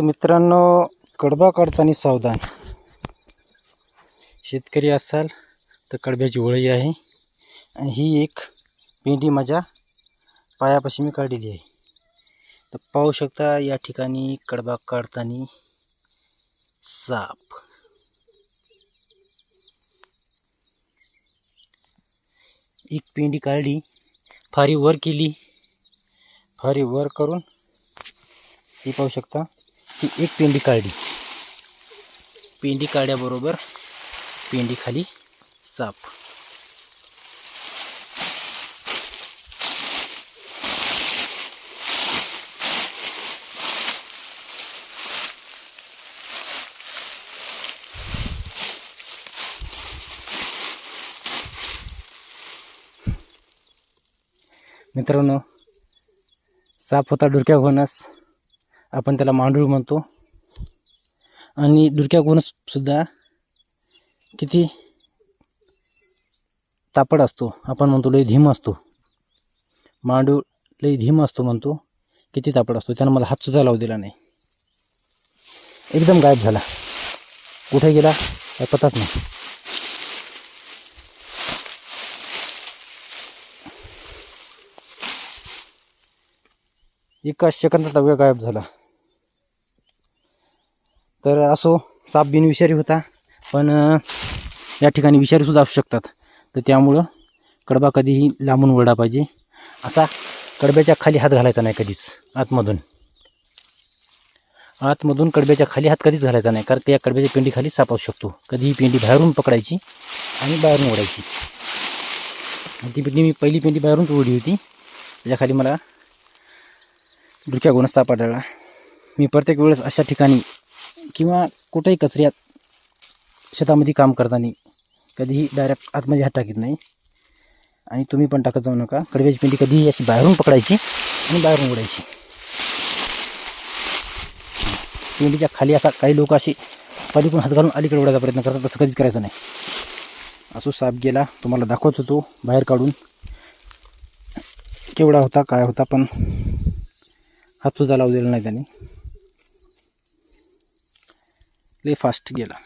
तर मित्रांनो कडबा काढताना सावधान. शेतकरी असाल तर कडब्याची वळी आहे. आणि ही एक पेंडी माझ्या पायापाशी मी काढलेली आहे. तर पाहू शकता या ठिकाणी कडबा काढताना साप. एक पेंडी काढली फारी वर केली. फारी वर करून ती पाहू शकता. ही एक पेंडी काढली. पेंडी काढल्याबरोबर पेंडी खाली साप मित्रांनो साप होता डुरक्या घोणस आपण त्याला मांडूळ म्हणतो. आणि डुरक्या घोणससुद्धा किती तापड असतो. आपण म्हणतो लई धीम असतो. मांडूळ लई धीम असतो म्हणतो. किती तापड असतो. त्यानं मला हातसुद्धा लावू दिला नाही. एकदम गायब झाला. कुठे गेला? काय पताच नाही. एका सेकंदात अवघ्या गायब झाला. तर असो साप बिनविषारी होता पण या ठिकाणी विषारीसुद्धा असू शकतात. तर त्यामुळं कडबा कधीही लांबून वळला पाहिजे. असा कडब्याच्या खाली हात घालायचा नाही कधीच आतमधून. आतमधून कडब्याच्या खाली हात कधीच घालायचा नाही कारण त्या कडब्याच्या पेंडीखाली साप असू शकतो. कधीही पेंडी बाहेरून पकडायची आणि बाहेरून ओढायची. आणि ती पेंडी मी पहिली पेंडी बाहेरूनच ओढली होती. त्याच्याखाली मला डुक्या गुणच साप आढळला मी प्रत्येक वेळेस अशा ठिकाणी किंवा कुठेही कचऱ्यात शेतामध्ये काम करताना कधीही डायरेक्ट आतमध्ये हात टाकत नाही. आणि तुम्ही पण टाकत जाऊ नका. कडव्याची पिंडी कधीही अशी बाहेरून पकडायची आणि बाहेरून उडायची पिंडीच्या खाली असा काही लोक अशी पलीकडून हात घालून अलीकडे उडायचा प्रयत्न करतात. तसं कधीच करायचं नाही. असो साप गेला तुम्हाला दाखवत होतो बाहेर काढून. केवढा होता काय होता पण हातसुद्धा लावलेला नाही त्याने. लई फास्ट गेला